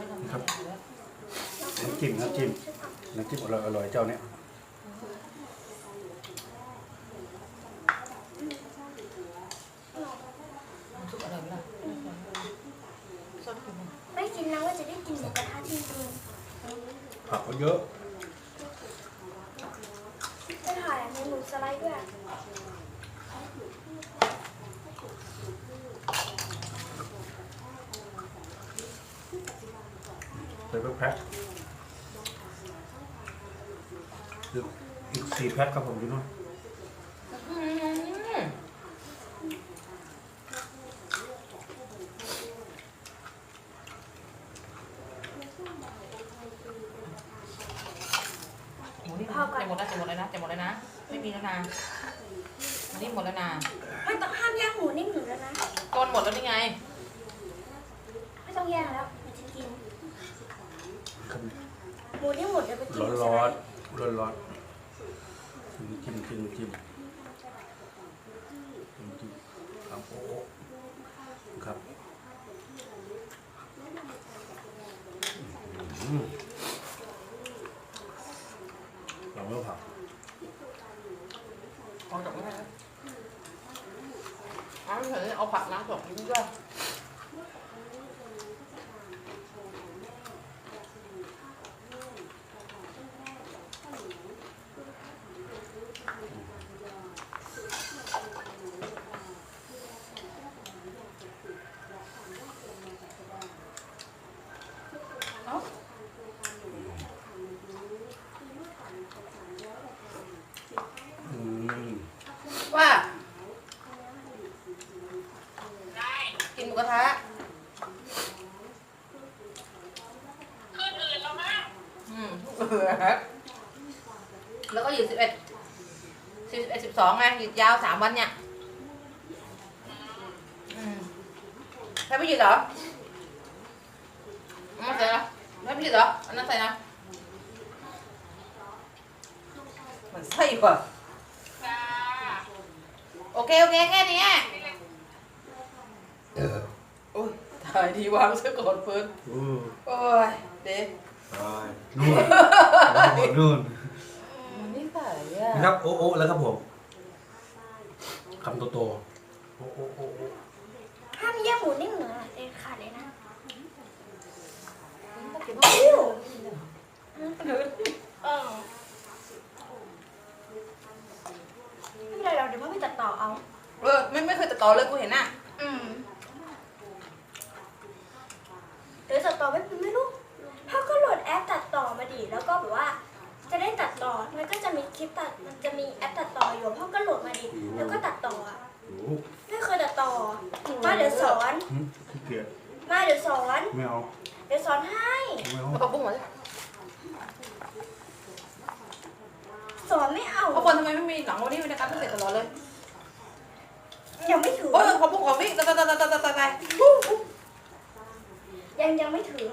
น้ำจิ้มน้ำจิ้มน้ำจิ้มอร่อยอร่อยเจ้าเนี้ยซุปอะไรไม่ได้ซอสกินไม่กินแล้วว่าจะได้กินหมูกระทะจริงผักก็เยอะๆจะถ่ายเมนูสไลด์ด้วย ใส่ไปแพ็คอีกอีกสี่แพ็คครับผมอยู่นู่นอืมหมูนี่จะหมดแล้วจะหมดแล้วนะจะหมดแล้วนะ ไม่มีแล้วนะอันนี้หมดแล้วนะไม่ต้องห้ามย่างหมูนิ่มหนูแล้วนะก้อนหมดแล้วนี่ไง ไม่ต้องย่างแล้วมันจะกิน ครับหมูนิ่หมดเดี๋ยวไปกินร้อนร้อนร้อนร้อนจิ้มจิ้มจิ้มจิ้มจิ้มครับโอ้ครับอืมเราไม่ผักเอาจากไม่ได้แล้วเอาเถอะเอาผักน้ำสดกินด้วย อืม ว่า กินหมูกระทะอืมเออแล้วก็อยู่สิบเอ็ดสิบเอ็ดสิบสองไงหยุดยาวสามวันเนี่ยอืมให้ไม่หยุดเหรอเอาไม่ใส่เหรอให้ไม่หยุดเหรออันนั้นใส่นะมันใส่กว่า โอเค โอเค แค่นี้ เออ โอ้ยถ่ายทีวางซะก่อนเฟิร์นอืมโอ้ยเด็กใช่นู่นนู่นมันนี่ใส่อะนะครับโอ้โอ้แล้วครับผมคำโตๆโอ้โอ้โอ้โอ้ห้ามย่างหมูนิ่มหนูอะเด็ดขาดเลยนะกินอิ๊วเออไม่เป็นไรเราเดี๋ยวพ่อไปตัดต่อเอา เออไม่ไม่เคยตัดต่อเลยกูเห็นน่ะ อืมเดี๋ยวตัดต่อไม่ไม่รู้พ่อก็โหลดแอปตัดต่อมาดิ แล้วก็แบบว่า จะได้ตัดต่อ มันก็จะมีคลิปตัด มันจะมีแอปตัดต่ออยู่ พ่อก็โหลดมาดิ แล้วก็ตัดต่ออะ โห ไม่เคยตัดต่อ มาเดี๋ยวสอน หึขี้เกียจ มาเดี๋ยวสอน ไม่เอา เดี๋ยวสอนให้ ไม่เอา เอาปลาปุ้งมาสิ ส อนไม่เอาเพราะคนทำไมไม่มีหนังวันนี้เป็นการพิเศษตลอดเลยยังไม่ถึง โอ้ยปลาปุ้งของพี่ตายตายตายตายตายตายยังยังไม่ถึง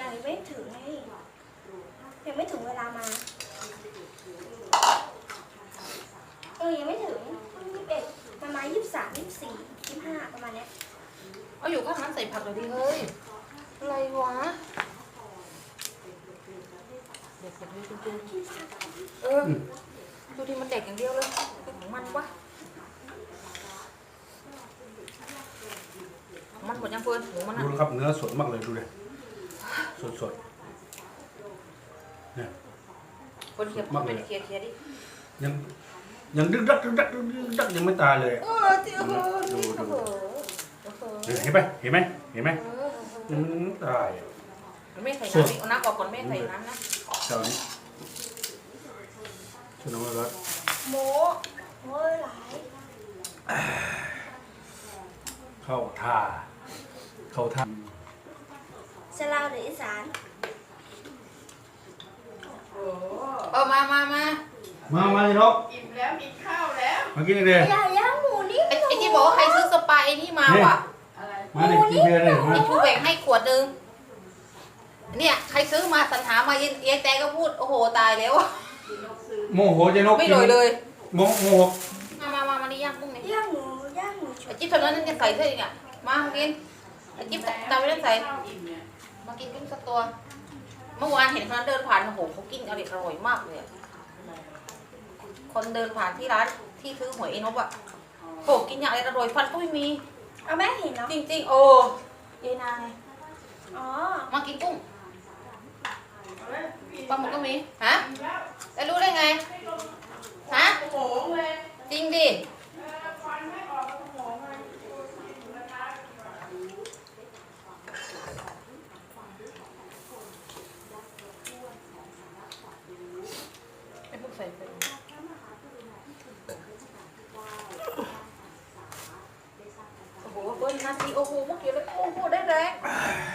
ยังไม่ถึงไงยังไม่ถึงเวลามาเออยังไม่ถึงยี่สิบเอ็ดประมาณยี่สิบสามยี่สิบสี่ยี่สิบห้าประมาณเนี้ยเอาอยู่ข้างนั้นใส่ผักเลยดิเฮ้ยอะไรวะเด็กแบบนี้จริงๆเออ ดูดิมันเด็กอย่างเดียวเลยเป็นของมันวะของมันหมดยังเฟิร์นหมูมันดูอะนะครับเนื้อสดมากเลยดูเลยสดสดๆเนี่ยเฟิร์นเคลียร์เป็นเคลียร์เคลียร์ดิยังยังดึกดักดึกดักดึกดักยังไม่ตายเลยเออเจ้าเฮ้ยดูดูโอ้โหโอ้โหเห็นไหมเห็นไหมเห็นไหมเออยังไม่ตายไม่ใส่น้ำอีกเอาน้ำก่อนก่อนไม่ใส่น้ำนะเจ้านี้ช นมาแล้วโมโมหลายเข้าท่า เข้าท่าสลาวหรืออีสานเออมามามามามาเลยนกอิ่มแล้วกินข้าวแล้วมากินเลยอย่าย่างหมูนิ่มไอ้ไอ้ที่บอกว่าใครซื้อสปายไอ้นี่มาว่ะอะไรมาเลยกินเบียร์เลยมาไอ้ชูแบ่งให้ขวดนึงเนี่ยใครซื้อมาสรรหามาเย็นเย็นแต่ก็พูดโอ้โหตายแล้วอะนกซื้อ โมโหจะนกไม่เลยเลยโมโหมามามามานี่ย่างกุ้งนี่ย่างหมูย่างหมูชุไอ้บจิ๊บตอนนั้นนั่นยังใส่เสื้ออีกอะมากินไอ้จิ๊บตามไปนั่นใส่ข้าวอิ่มเนี่ยมากินกุ้งสักตัว เมื่อวานเห็นคนนั้นเดินผ่านโอ้โหเขากินอร่อยอร่อยมากเลยอะคนเดินผ่านที่ร้านที่ซื้อหวยเอ็นบอะโอ้โหกินอย่างไรอร่อยฟันก็ไม่มีเอาแม่เห็นเนาะจริงๆ โอ้เยนายอ๋อมากินกุ้งเฮ้ยกินปลาหมึกก็มีฮะ แล้วแล้วรู้ได้ไง ฮะสมองเลยจริงดิเออฟันไม่ออกสมองเลยไอ้พวกใส่ไปโอ้โหเบิ้ลนาทีโอ้โหเมื่อกี้เลยโอ้โหได้แรง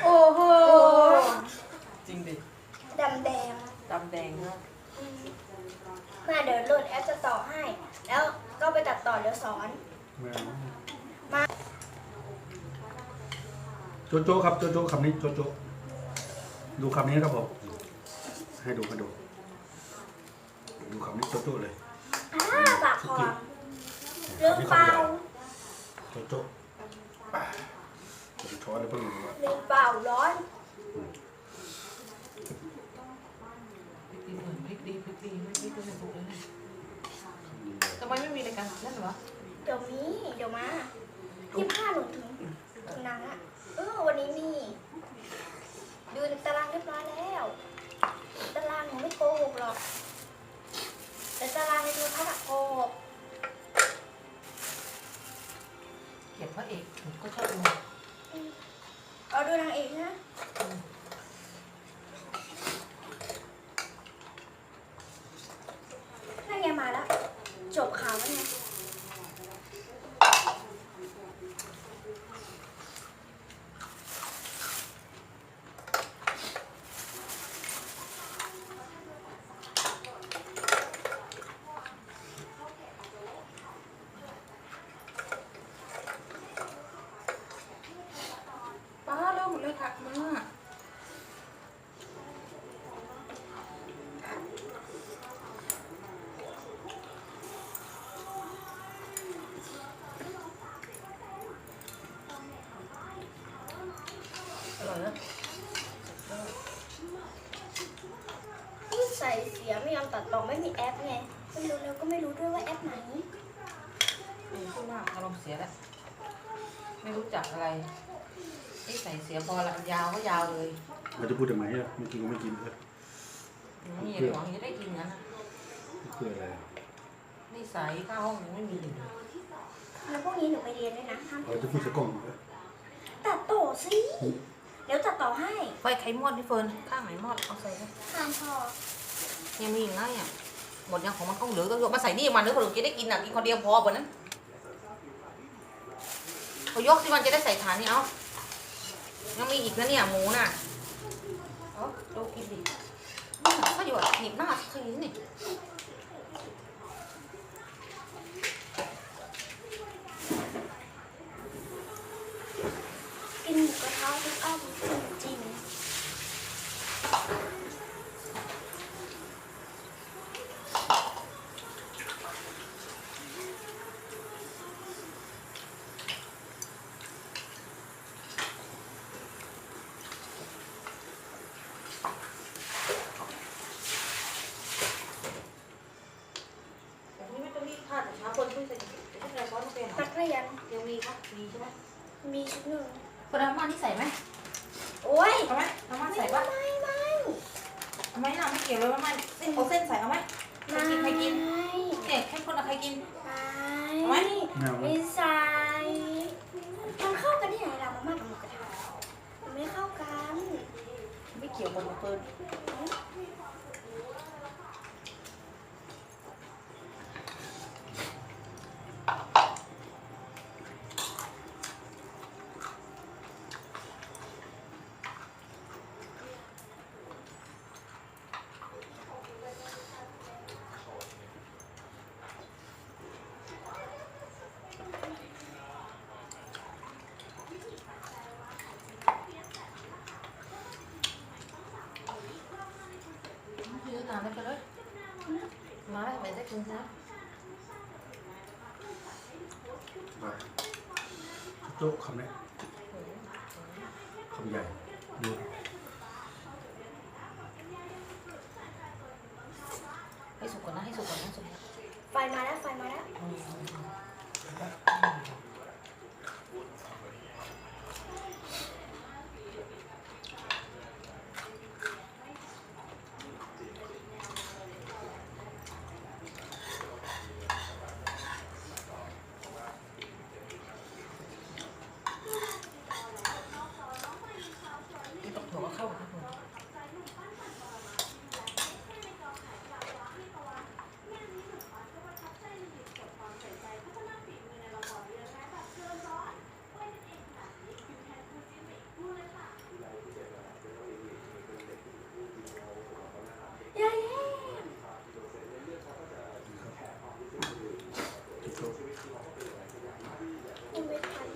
โอ้โห จริงดิ ดำแดง ดำแดงเนาะอื มมาเดี๋ยวโหลดแอปจะต่อให้ แล้วก็ไปตัดต่อเดี๋ยวสอนไม่เอามาโจโจ้ครับโจโจ้คำนี้โจโจ้ดูคำนี้นะครับผมให้ดูให้ดูดูคำนี้โจโจ้เลยอ่าปากคอเรื่องเปล่าโจโจ้อะจะช้อนแล้วเพิ่งรู้ว่าเรื่องเปล่าร้อน พริกดีเหมือน พริกดีพริกดีไม่พริกดีถูกเลยทำไมไม่มีรายการนั่นเหรอเดี๋ยวมีเดี๋ยวมาที่ผ้าหนูถึงถึงหนังอะเออวันนี้มีดูในตารางเรียบร้อยแล้ว ตารางหนูไม่โกหกหรอก แต่ตารางในโทรทัศน์อะโกหกเขียนพระเอกผมก็ชอบดู เอาดูนางเอกนะนั่นไงมาแล้ว จบข่าวแล้วไง ป้าเริ่มหมดเลยค่ะมาอร่อยนะ ใส่ เสียไม่ยอมตัดต่อไม่มีแอปไงไม่รู้แล้วก็ไม่รู้ด้วยว่าแอปไหนไม่พูดมากอารมณ์เสียแล้ว ไม่รู้จักอะไรนี่ใส่เสียพอละยาวก็ยาวเลยเราจะพูดทำไมอะไม่กินก็ไม่กินเลยนี่หวังจะได้กินงั้นนะเพื่ออะไรอะนี่ใส่ข้าวห้องยังไม่มีเลยแล้วพวกนี้หนูไปเรียนด้วยนะห้ามเราจะพูดสักกล้องเหรอตัดต่อสิ เดี๋ยวตัดต่อให้ ไฟไข่มอดพี่เฟิร์นข้างไหนมอดเอาใส่ไปห้ามพอ ยังมีอีกนะเนี่ยหมดยังของมันต้องเหลือก็ยกมาใส่นี่มันนึกว่าเราจะได้กินอะกินคนเดียวพอป่ะนั้นเขายกที่มันจะได้ใส่ฐานนี่เอายังมีอีกนะเนี่ยหมูน่ะเอาดูกินดินี่ก็อยู่หนีบหน้าสักทีนี่กิหมูกระทะทุกอ้อมจริง แต่นี่ไม่ต้องรีบค่ะแต่เช้าคนช่วยใส่จะให้ใส่ซอสมาเป็นเหรอ นักเรียน ยังมีปะมีใช่ไหม มีชุดหนึ่งคนน้ำมันนี่ใส่ไหมโอ้ยเอาไหมน้ำมันไม่ใส่ปะไม่ไม่เอาไหมน่ะไม่เกี่ยวเลยน้ำมันเส้นเอาเส้นใส่เอาไหมใครกินใครกิน ไม่ เนี่ยแค่คนละใครกิน ไม่ ไม่เอา ไม่ใส่มันเข้ากันที่ไหนล่ะมาม่ากับหมูกระทะมันไม่เข้ากัน ไม่เกี่ยวกับเฟิร์น ยืดนานได้ไปเลยมาแล้ว ได้กินซะไปโจโจ้คำนี้คำใหญ่ดู ไฟมาแล้วไฟมาแล้ว นี่ตกถั่วก็เข้ากับทุกคน เย้ โจ๊ะ กินไม่ทัน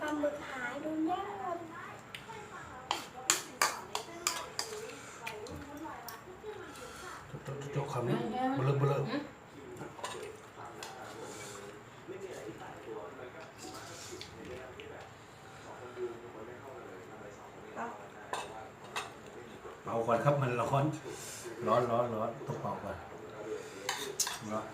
ปลาหมึกหายโดนย่าง โจ๊ะโจ๊ะคำ นี้เบลอเบลอเป่าก่อนครับมันร้อน ร้อนร้อนร้อนต้องเป่าก่อนร้อน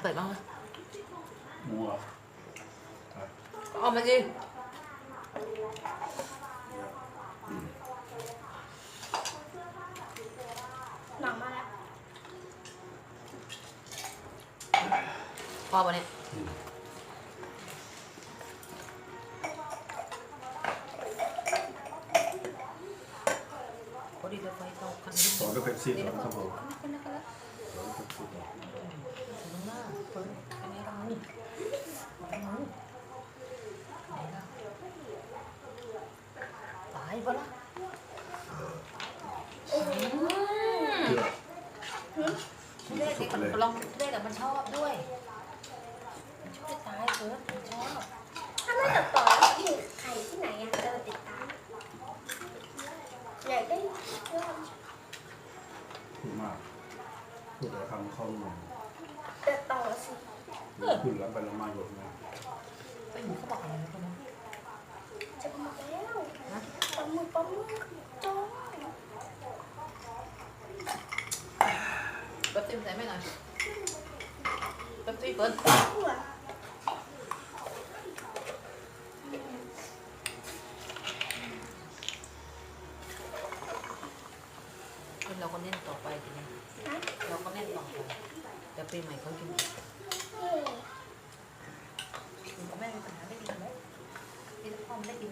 มาใส่บ้างไหมหมูเหรอก็เอามาสิหนังมาแล้วพอปะเนี่ยพอดีเลยไฟเข้าคันนี้ต่อด้วยเป๊ปซี่ดีก่อแล้วนครับผมขึ้นแล้วขึ้นแล้วต่อด้วยเป๊ปซี่ก่อนถึ งหน้าเพิ่นอันนี้เราหมูเราหมูไหนล่ะตายปะล่ะอืมเกลือเล่นสุดิกมันเลยลองเล่นแต่มันชอบด้วยมันช่วยตายเกินมันชอบถ้าไม่ตัดต่อแล้วมีใครที่ไหนอะจะมาติดตามอยากได้เรื่องพูดมากพูดแต่คำเข้าหน่อยตัดต่อสิ ขึ้นแล้วไปล้วมาหยดมาไอ้หมูเขาบอกอะไรนะคนนั้นจะหมดแล้วปลาหมึกปลาหมึกจ้องแป๊บซี่ใส่ไม่หน่อยแป๊บซี่เปิ้ลเราก็เล่นต่อไปทีนี้นะเราก็เล่นต่อไปแต่ปีใหม่เขากิน อย่างนี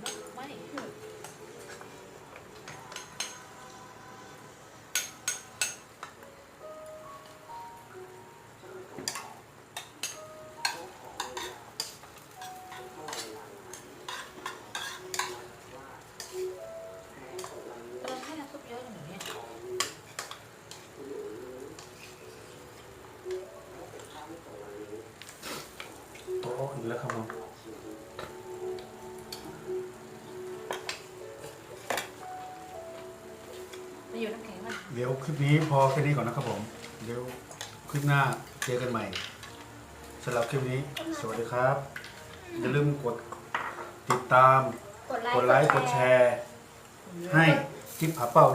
้โต๊ะอีกแล้วครับ ลิปนี้พอแค่นี้ก่อนนะครับผม เดี๋ยวคลิปหน้าเจอกันใหม่สำหรับคลิปนี้ สวัสดีครับ อย่าลืมกดติดตาม กดไลกดค์ไลค์ กดแชร์ ให้คลิปผาเป้า